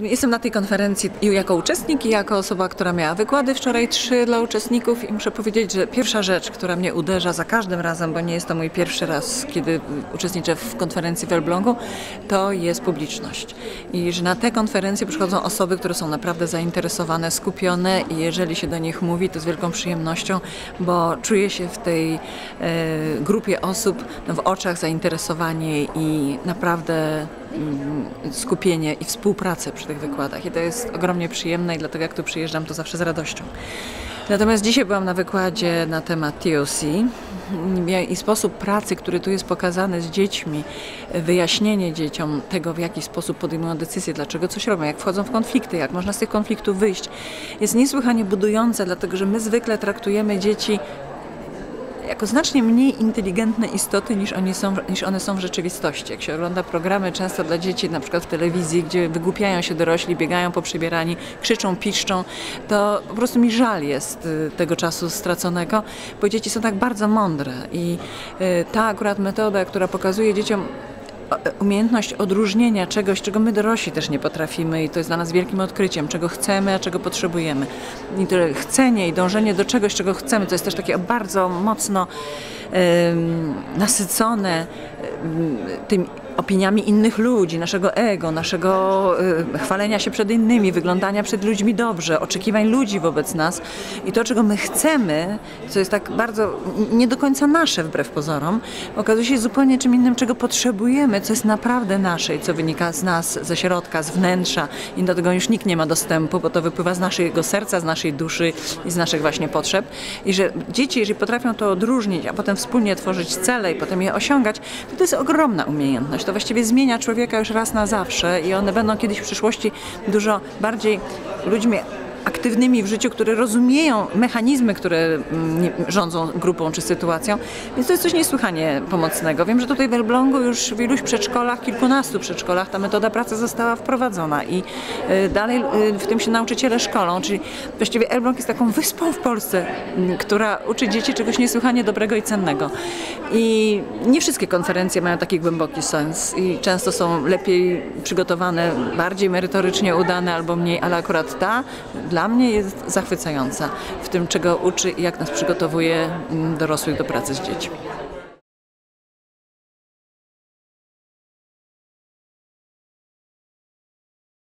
Jestem na tej konferencji jako uczestnik i jako osoba, która miała wykłady wczoraj trzy dla uczestników i muszę powiedzieć, że pierwsza rzecz, która mnie uderza za każdym razem, bo nie jest to mój pierwszy raz, kiedy uczestniczę w konferencji w Elblągu, to jest publiczność. I że na te konferencje przychodzą osoby, które są naprawdę zainteresowane, skupione i jeżeli się do nich mówi, to z wielką przyjemnością, bo czuję się w tej e, grupie osób no, w oczach zainteresowanie i naprawdę skupienie i współpracę przy tych wykładach. I to jest ogromnie przyjemne i dlatego jak tu przyjeżdżam, to zawsze z radością. Natomiast dzisiaj byłam na wykładzie na temat TOC i sposób pracy, który tu jest pokazany z dziećmi, wyjaśnienie dzieciom tego, w jaki sposób podejmują decyzje, dlaczego coś robią, jak wchodzą w konflikty, jak można z tych konfliktów wyjść, jest niesłychanie budujące, dlatego że my zwykle traktujemy dzieci jako znacznie mniej inteligentne istoty niż, oni są, niż one są w rzeczywistości. Jak się ogląda programy często dla dzieci, na przykład w telewizji, gdzie wygłupiają się dorośli, biegają po przybierani, krzyczą, piszczą, to po prostu mi żal jest y, tego czasu straconego, bo dzieci są tak bardzo mądre i y, ta akurat metoda, która pokazuje dzieciom umiejętność odróżnienia czegoś, czego my dorośli też nie potrafimy i to jest dla nas wielkim odkryciem, czego chcemy, a czego potrzebujemy. I to chcenie i dążenie do czegoś, czego chcemy, to jest też takie bardzo mocno nasycone tym opiniami innych ludzi, naszego ego, naszego y, chwalenia się przed innymi, wyglądania przed ludźmi dobrze, oczekiwań ludzi wobec nas. I to, czego my chcemy, co jest tak bardzo nie do końca nasze wbrew pozorom, okazuje się zupełnie czym innym, czego potrzebujemy, co jest naprawdę nasze i co wynika z nas, ze środka, z wnętrza. I do tego już nikt nie ma dostępu, bo to wypływa z naszego serca, z naszej duszy i z naszych właśnie potrzeb. I że dzieci, jeżeli potrafią to odróżnić, a potem wspólnie tworzyć cele i potem je osiągać, to to jest ogromna umiejętność to właściwie zmienia człowieka już raz na zawsze i one będą kiedyś w przyszłości dużo bardziej ludźmi aktywnymi w życiu, które rozumieją mechanizmy, które mm, rządzą grupą czy sytuacją. Więc to jest coś niesłychanie pomocnego. Wiem, że tutaj w Elblągu już w iluś przedszkolach, kilkunastu przedszkolach ta metoda pracy została wprowadzona i y, dalej y, w tym się nauczyciele szkolą, czyli właściwie Elbląg jest taką wyspą w Polsce, mm, która uczy dzieci czegoś niesłychanie dobrego i cennego. I nie wszystkie konferencje mają taki głęboki sens i często są lepiej przygotowane, bardziej merytorycznie udane albo mniej, ale akurat ta dla mnie jest zachwycająca w tym, czego uczy i jak nas przygotowuje mm, dorosłych do pracy z dziećmi.